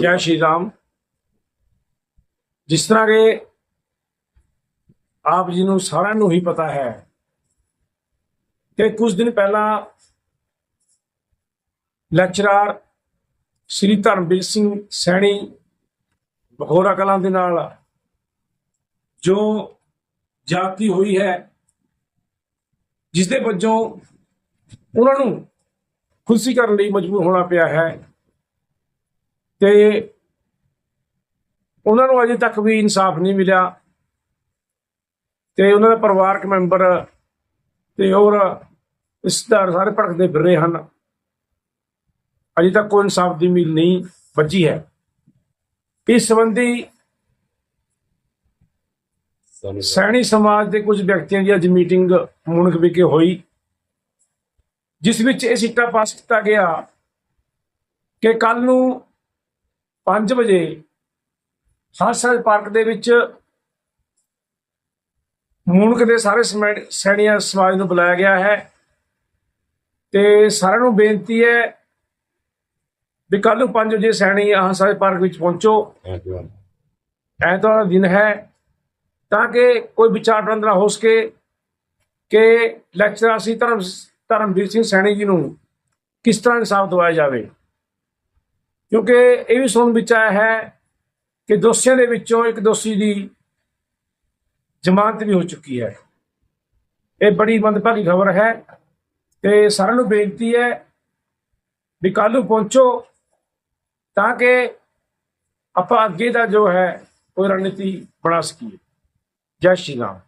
ਜੈ ਸ਼੍ਰੀ ਰਾਮ। ਜਿਸ ਤਰ੍ਹਾਂ ਕਿ ਆਪ ਜੀ ਨੂੰ ਸਾਰਿਆਂ ਨੂੰ ਹੀ ਪਤਾ ਹੈ ਕਿ ਕੁਝ ਦਿਨ ਪਹਿਲਾਂ ਲੈਕਚਰਰ ਸ੍ਰੀ ਧਰਮਵੀਰ ਸਿੰਘ ਸੈਣੀ ਬਖੋਰਾ ਕਲਾਂ ਦੇ ਨਾਲ ਜੋ ਜਾਤੀ ਹੋਈ ਹੈ ਜਿਸ ਦੇ ਵਜੋਂ ਉਹਨਾਂ ਨੂੰ ਖੁਸ਼ੀ ਕਰਨ ਲਈ ਮਜਬੂਰ ਹੋਣਾ ਪਿਆ ਹੈ। ਤੇ ਉਹਨਾਂ ਨੂੰ ਅਜੇ ਤੱਕ ਵੀ ਇਨਸਾਫ ਨਹੀਂ ਮਿਲਿਆ। ਤੇ ਉਹਨਾਂ ਦੇ ਪਰਿਵਾਰਕ ਮੈਂਬਰ ਤੇ ਹੋਰ ਰਿਸ਼ਤੇਦਾਰ ਸਾਰੇ ਭੜਕਦੇ ਫਿਰ ਰਹੇ ਹਨ। ਅਜੇ ਤੱਕ ਕੋਈ ਇਨਸਾਫ ਦੀ ਮਿਲ ਨਹੀਂ ਵੱਜੀ ਹੈ। ਇਸ ਸੰਬੰਧੀ ਸੈਣੀ ਸਮਾਜ ਦੇ ਕੁਝ ਵਿਅਕਤੀਆਂ ਦੀ ਅੱਜ ਮੀਟਿੰਗ ਮੁਣਕ ਵਿਖੇ ਹੋਈ ਜਿਸ ਵਿੱਚ ਇਹ ਸਿੱਟਾ ਪਾਸ ਕੀਤਾ ਗਿਆ ਕਿ ਕੱਲ ਨੂੰ 5 ਵਜੇ ਹਰਸਲ ਪਾਰਕ ਦੇ ਵਿੱਚ ਮੂਨਕ ਦੇ ਸਾਰੇ ਸਮੈ- ਸੈਣੀਆਂ ਸਮਾਜ ਨੂੰ ਬੁਲਾਇਆ ਗਿਆ ਹੈ। ਤੇ ਸਾਰਿਆਂ ਨੂੰ ਬੇਨਤੀ ਹੈ ਵੀ ਕੱਲ ਨੂੰ 5 ਵਜੇ ਸੈਣੀ ਹਰਸਲ ਪਾਰਕ ਵਿੱਚ ਪਹੁੰਚੋ। ਐਤਵਾਰ ਦਾ ਦਿਨ ਹੈ ਤਾਂ ਕਿ ਕੋਈ ਵਿਚਾਰ ਵਟਾਂਦਰਾ ਹੋ ਸਕੇ ਕਿ ਲੈਕਚਰਰ ਸੀ ਧਰਮ ਧਰਮਵੀਰ ਸਿੰਘ ਸੈਣੀ ਜੀ ਨੂੰ ਕਿਸ ਤਰ੍ਹਾਂ ਇਨਸਾਫ ਦਿਵਾਇਆ ਜਾਵੇ। ਕਿਉਂਕਿ ਇਹ ਵੀ ਸੁਣਨ ਵਿੱਚ ਆਇਆ ਹੈ ਕਿ ਦੋਸ਼ੀਆਂ ਦੇ ਵਿੱਚੋਂ ਇੱਕ ਦੋਸ਼ੀ ਦੀ ਜ਼ਮਾਨਤ ਵੀ ਹੋ ਚੁੱਕੀ ਹੈ। ਇਹ ਬੜੀ ਮੰਦਭਾਗੀ ਖਬਰ ਹੈ ਤੇ ਸਾਰਿਆਂ ਨੂੰ ਬੇਨਤੀ ਹੈ ਵੀ ਕੱਲ੍ਹ ਨੂੰ ਪਹੁੰਚੋ ਤਾਂ ਕਿ ਆਪਾਂ ਅੱਗੇ ਦਾ ਜੋ ਹੈ ਕੋਈ ਰਣਨੀਤੀ ਬਣਾ ਸਕੀਏ। ਜੈ ਸ਼੍ਰੀ ਰਾਮ।